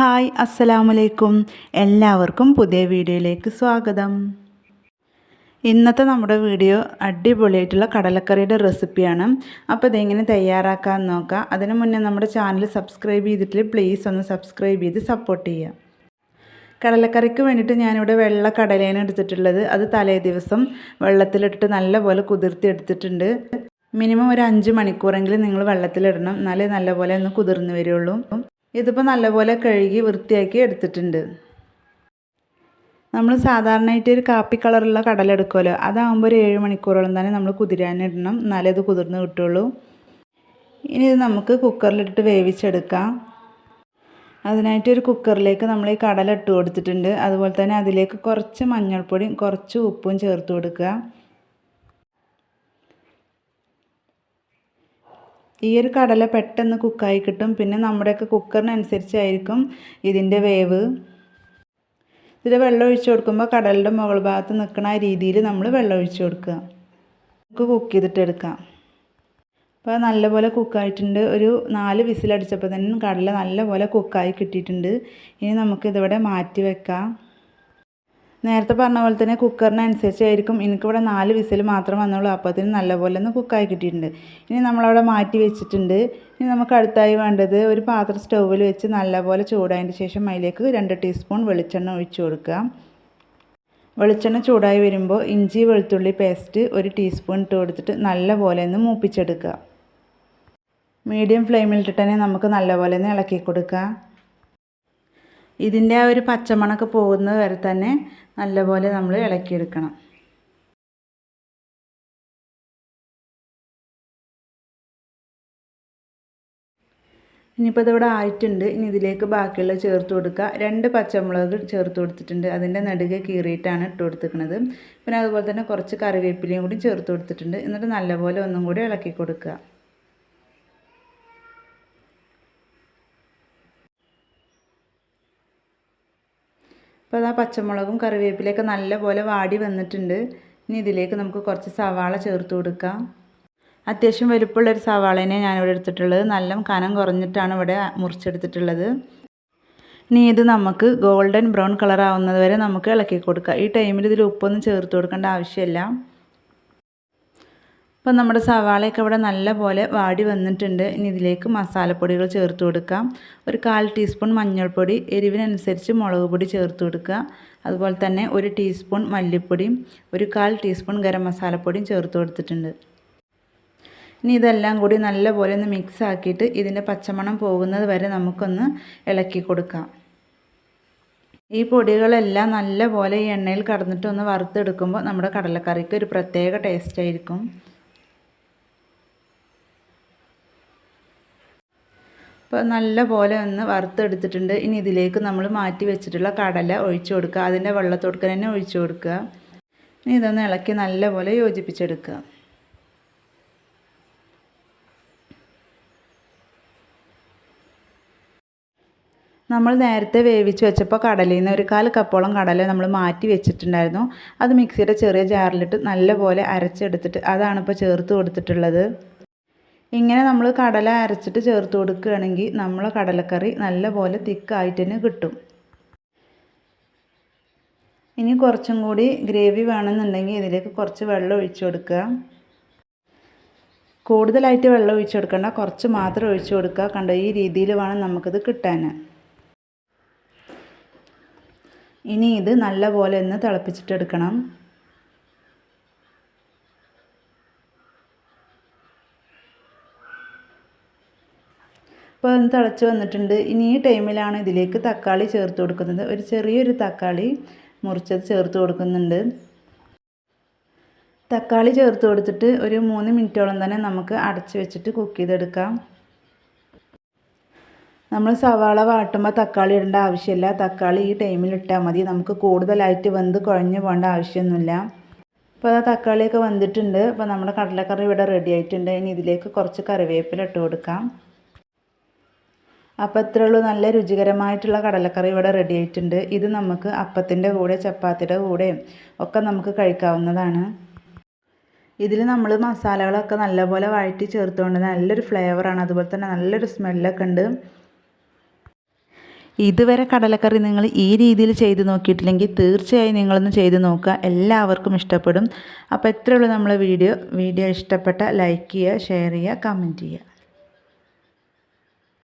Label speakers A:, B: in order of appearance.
A: Hi അസ്സലാമലൈക്കും എല്ലാവർക്കും പുതിയ വീഡിയോയിലേക്ക് സ്വാഗതം. ഇന്നത്തെ നമ്മുടെ വീഡിയോ അടിപൊളിയായിട്ടുള്ള കടലക്കറിയുടെ റെസിപ്പിയാണ്. അപ്പോൾ ഇതെങ്ങനെ തയ്യാറാക്കാമെന്ന് നോക്കാം. അതിനു മുന്നേ നമ്മുടെ ചാനൽ സബ്സ്ക്രൈബ് ചെയ്തിട്ട് പ്ലീസ് ഒന്ന് സബ്സ്ക്രൈബ് ചെയ്ത് സപ്പോർട്ട് ചെയ്യുക. കടലക്കറിക്ക് വേണ്ടിയിട്ട് ഞാനിവിടെ വെള്ള കടലയാണ് എടുത്തിട്ടുള്ളത്. അത് തലേ ദിവസം വെള്ളത്തിലിട്ടിട്ട് നല്ലപോലെ കുതിർത്തി എടുത്തിട്ടുണ്ട്. മിനിമം ഒരു അഞ്ച് മണിക്കൂറെങ്കിലും നിങ്ങൾ വെള്ളത്തിലിടണം. എന്നാലേ നല്ലപോലെ ഒന്ന് കുതിർന്ന് വരുള്ളൂ. ഇതിപ്പോൾ നല്ലപോലെ കഴുകി വൃത്തിയാക്കി എടുത്തിട്ടുണ്ട്. നമ്മൾ സാധാരണയായിട്ട് ഒരു കാപ്പി കളറുള്ള കടല എടുക്കുമല്ലോ അതാകുമ്പോൾ ഒരു ഏഴ് മണിക്കൂറോളം തന്നെ നമ്മൾ കുതിരാനിടണം എന്നാലേ അത് കുതിർന്ന് കിട്ടുള്ളൂ. ഇനി ഇത് നമുക്ക് കുക്കറിലിട്ട് വേവിച്ചെടുക്കാം. അതിനായിട്ട് ഒരു കുക്കറിലേക്ക് നമ്മൾ ഈ കടല ഇട്ട് കൊടുത്തിട്ടുണ്ട്. അതുപോലെ തന്നെ അതിലേക്ക് കുറച്ച് മഞ്ഞൾപ്പൊടിയും കുറച്ച് ഉപ്പും ചേർത്ത് കൊടുക്കുക. ഈ ഒരു കടല പെട്ടെന്ന് കുക്കായി കിട്ടും. പിന്നെ നമ്മുടെയൊക്കെ കുക്കറിനനുസരിച്ചായിരിക്കും ഇതിന്റെ വേവ്. ഇതിൽ വെള്ളം ഒഴിച്ചു കൊടുക്കുമ്പോൾ കടലിന്റെ മുകൾ ഭാഗത്ത് നിൽക്കുന്ന രീതിയിൽ നമ്മൾ വെള്ളം ഒഴിച്ചു കൊടുക്കുക. നമുക്ക് കുക്ക് ചെയ്തിട്ട് എടുക്കാം. അപ്പോൾ നല്ലപോലെ കുക്കായിട്ടുണ്ട്. ഒരു നാല് വിസിലടിച്ചപ്പോൾ തന്നെ കടല നല്ലപോലെ കുക്കായി കിട്ടിയിട്ടുണ്ട്. ഇനി നമുക്കിതിവിടെ മാറ്റി വെക്കാം. നേരത്തെ പറഞ്ഞ പോലെ തന്നെ കുക്കറിനനുസരിച്ചായിരിക്കും. എനിക്കിവിടെ നാല് വിസിൽ മാത്രം വന്നുള്ളൂ. അപ്പത്തിന് നല്ലപോലെ ഒന്ന് കുക്കായി കിട്ടിയിട്ടുണ്ട്. ഇനി നമ്മളവിടെ മാറ്റി വെച്ചിട്ടുണ്ട്. ഇനി നമുക്ക് അടുത്തായി വേണ്ടത് ഒരു പാത്രം സ്റ്റൗവിൽ വെച്ച് നല്ലപോലെ ചൂടായതിന് ശേഷം അതിലേക്ക് രണ്ട് ടീസ്പൂൺ വെളിച്ചെണ്ണ ഒഴിച്ചു കൊടുക്കുക. വെളിച്ചെണ്ണ ചൂടായി വരുമ്പോൾ ഇഞ്ചി വെളുത്തുള്ളി പേസ്റ്റ് ഒരു ടീസ്പൂൺ ഇട്ട് കൊടുത്തിട്ട് നല്ലപോലെ ഒന്ന് മൂപ്പിച്ചെടുക്കുക. മീഡിയം ഫ്ലെയിമിലിട്ടിട്ട് തന്നെ നമുക്ക് നല്ലപോലെ ഒന്ന് ഇളക്കി കൊടുക്കുക. ഇതിന്റെ ആ ഒരു പച്ചമണക്ക് പോകുന്നത് വരെ തന്നെ നല്ലപോലെ നമ്മൾ ഇളക്കിയെടുക്കണം. ഇനിയിപ്പോൾ ഇതിവിടെ ആയിട്ടുണ്ട്. ഇനി ഇതിലേക്ക് ബാക്കിയുള്ള ചേർത്ത് കൊടുക്കുക. രണ്ട് പച്ചമുളക് ചേർത്ത് കൊടുത്തിട്ടുണ്ട്. അതിന്റെ നടുകെ കീറിയിട്ടാണ് ഇട്ട് കൊടുത്തിരിക്കുന്നത്. പിന്നെ അതുപോലെ തന്നെ കുറച്ച് കറിവേപ്പിലയും കൂടി ചേർത്ത് കൊടുത്തിട്ടുണ്ട്. എന്നിട്ട് നല്ലപോലെ ഒന്നും കൂടി ഇളക്കി കൊടുക്കുക. അപ്പോൾ അതാ പച്ചമുളകും കറിവേപ്പിലയൊക്കെ നല്ലപോലെ വാടി വന്നിട്ടുണ്ട്. ഇനി ഇതിലേക്ക് നമുക്ക് കുറച്ച് സവാള ചേർത്ത് കൊടുക്കാം. അത്യാവശ്യം വലുപ്പമുള്ളൊരു സവാളേനെ ഞാനിവിടെ എടുത്തിട്ടുള്ളത്. നല്ല കനം കുറഞ്ഞിട്ടാണ് ഇവിടെ മുറിച്ചെടുത്തിട്ടുള്ളത്. ഇനി ഇത് നമുക്ക് ഗോൾഡൻ ബ്രൗൺ കളർ ആവുന്നത് വരെ നമുക്ക് ഇളക്കി കൊടുക്കാം. ഈ ടൈമിൽ ഇതിൽ ഉപ്പൊന്നും ചേർത്ത് കൊടുക്കേണ്ട ആവശ്യമില്ല. അപ്പം നമ്മുടെ സവാളയൊക്കെ ഇവിടെ നല്ല പോലെ വാടി വന്നിട്ടുണ്ട്. ഇനി ഇതിലേക്ക് മസാലപ്പൊടികൾ ചേർത്ത് കൊടുക്കാം. ഒരു കാൽ ടീസ്പൂൺ മഞ്ഞൾപ്പൊടി എരിവിനനുസരിച്ച് മുളക് പൊടി ചേർത്ത് കൊടുക്കുക. അതുപോലെ തന്നെ ഒരു ടീസ്പൂൺ മല്ലിപ്പൊടിയും ഒരു കാൽ ടീസ്പൂൺ ഗരം മസാലപ്പൊടിയും ചേർത്ത് കൊടുത്തിട്ടുണ്ട്. ഇനി ഇതെല്ലാം കൂടി നല്ലപോലെ ഒന്ന് മിക്സ് ആക്കിയിട്ട് ഇതിന്റെ പച്ചമണം പോകുന്നത് വരെ നമുക്കൊന്ന് ഇളക്കി കൊടുക്കാം. ഈ പൊടികളെല്ലാം നല്ലപോലെ ഈ എണ്ണയിൽ കടന്നിട്ട് ഒന്ന് വറുത്തെടുക്കുമ്പോൾ നമ്മുടെ കടലക്കറിക്ക് ഒരു പ്രത്യേക ടേസ്റ്റ് ആയിരിക്കും. അപ്പോൾ നല്ല പോലെ ഒന്ന് വറുത്തെടുത്തിട്ടുണ്ട്. ഇനി ഇതിലേക്ക് നമ്മൾ മാറ്റി വെച്ചിട്ടുള്ള കടല ഒഴിച്ചു കൊടുക്കുക. അതിന്റെ വെള്ളത്തോടുക്ക തന്നെ ഒഴിച്ചു കൊടുക്കുക. ഇനി ഇതൊന്ന് ഇളക്കി നല്ല പോലെ യോജിപ്പിച്ചെടുക്കുക. നമ്മൾ നേരത്തെ വേവിച്ച് വെച്ചപ്പോൾ കടലയിൽ നിന്ന് ഒരു കാൽ കപ്പോളം കടല നമ്മൾ മാറ്റി വെച്ചിട്ടുണ്ടായിരുന്നു. അത് മിക്സിയുടെ ചെറിയ ജാറിലിട്ട് നല്ലപോലെ അരച്ചെടുത്തിട്ട് അതാണ് ഇപ്പോൾ ചേർത്ത് കൊടുത്തിട്ടുള്ളത്. ഇങ്ങനെ നമ്മൾ കടല അരച്ചിട്ട് ചേർത്ത് കൊടുക്കുകയാണെങ്കിൽ നമ്മൾ കടലക്കറി നല്ലപോലെ തിക്കായിട്ട് തന്നെ കിട്ടും. ഇനി കുറച്ചും കൂടി ഗ്രേവി വേണമെന്നുണ്ടെങ്കിൽ ഇതിലേക്ക് കുറച്ച് വെള്ളം ഒഴിച്ചു കൊടുക്കുക. കൂടുതലായിട്ട് വെള്ളം ഒഴിച്ചു കൊടുക്കണ്ട കുറച്ച് മാത്രം ഒഴിച്ചു കൊടുക്കുക. കണ്ട ഈ രീതിയിൽ വേണം നമുക്കിത് കിട്ടാൻ. ഇനി ഇത് നല്ലപോലെ ഒന്ന് തിളപ്പിച്ചിട്ടെടുക്കണം. ഇപ്പോൾ ഒന്ന് തിളച്ച് വന്നിട്ടുണ്ട്. ഇനി ഈ ടൈമിലാണ് ഇതിലേക്ക് തക്കാളി ചേർത്ത് കൊടുക്കുന്നത്. ഒരു ചെറിയൊരു തക്കാളി മുറിച്ചത് ചേർത്ത് കൊടുക്കുന്നുണ്ട്. തക്കാളി ചേർത്ത് കൊടുത്തിട്ട് ഒരു മൂന്ന് മിനിറ്റോളം തന്നെ നമുക്ക് അടച്ച് വെച്ചിട്ട് കുക്ക് ചെയ്തെടുക്കാം. നമ്മൾ സവാള വാട്ടുമ്പോൾ തക്കാളി ഇടേണ്ട ആവശ്യമില്ല. തക്കാളി ഈ ടൈമിൽ ഇട്ടാൽ മതി. നമുക്ക് കൂടുതലായിട്ട് വെന്ത് കുഴഞ്ഞു പോകേണ്ട ആവശ്യമൊന്നുമില്ല. അപ്പോൾ ആ തക്കാളിയൊക്കെ വന്നിട്ടുണ്ട് അപ്പോൾ നമ്മുടെ കടലക്കറി ഇവിടെ റെഡി ആയിട്ടുണ്ട്. ഇനി ഇതിലേക്ക് കുറച്ച് കറിവേപ്പില ഇട്ട് കൊടുക്കാം. അപ്പോൾ ഇത്രേ ഉള്ളൂ നല്ല രുചികരമായിട്ടുള്ള കടലക്കറി ഇവിടെ റെഡി ആയിട്ടുണ്ട്. ഇത് നമുക്ക് അപ്പത്തിന്റെ കൂടെ ചപ്പാത്തിയുടെ കൂടെയും ഒക്കെ നമുക്ക് കഴിക്കാവുന്നതാണ്. ഇതിൽ നമ്മൾ മസാലകളൊക്കെ നല്ലപോലെ വഴറ്റി ചേർത്തുകൊണ്ട് നല്ലൊരു ഫ്ലേവറാണ് അതുപോലെ തന്നെ നല്ലൊരു സ്മെല്ലൊക്കെ ഉണ്ട്. ഇതുവരെ കടലക്കറി നിങ്ങൾ ഈ രീതിയിൽ ചെയ്ത് നോക്കിയിട്ടില്ലെങ്കിൽ തീർച്ചയായും നിങ്ങളൊന്ന് ചെയ്ത് നോക്കുക. എല്ലാവർക്കും ഇഷ്ടപ്പെടും. അപ്പോൾ എത്രയുള്ളൂ നമ്മളെ വീഡിയോ. വീഡിയോ ഇഷ്ടപ്പെട്ട ലൈക്ക് ചെയ്യുക ഷെയർ ചെയ്യുക കമന്റ് ചെയ്യുക.